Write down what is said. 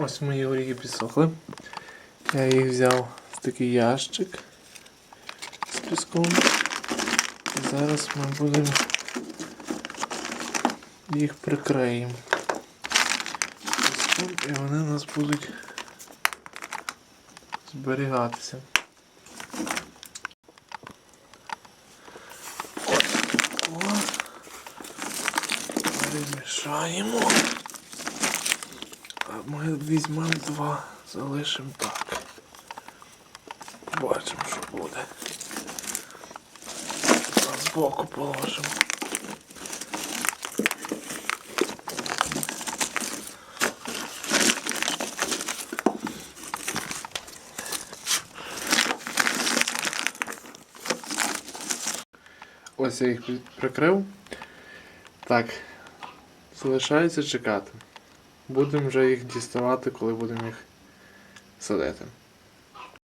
Ось мої горіхи підсохли. Я їх взяв в такий ящик з піском. І зараз ми будемо їх прикриємо. Піском, і вони у нас будуть зберігатися. О, перемішаємо. Ми візьмемо два, залишимо так. Бачимо, що буде. Збоку положимо. Ось я їх прикрив. Так, залишається чекати. Будемо вже їх діставати, коли будемо їх садити.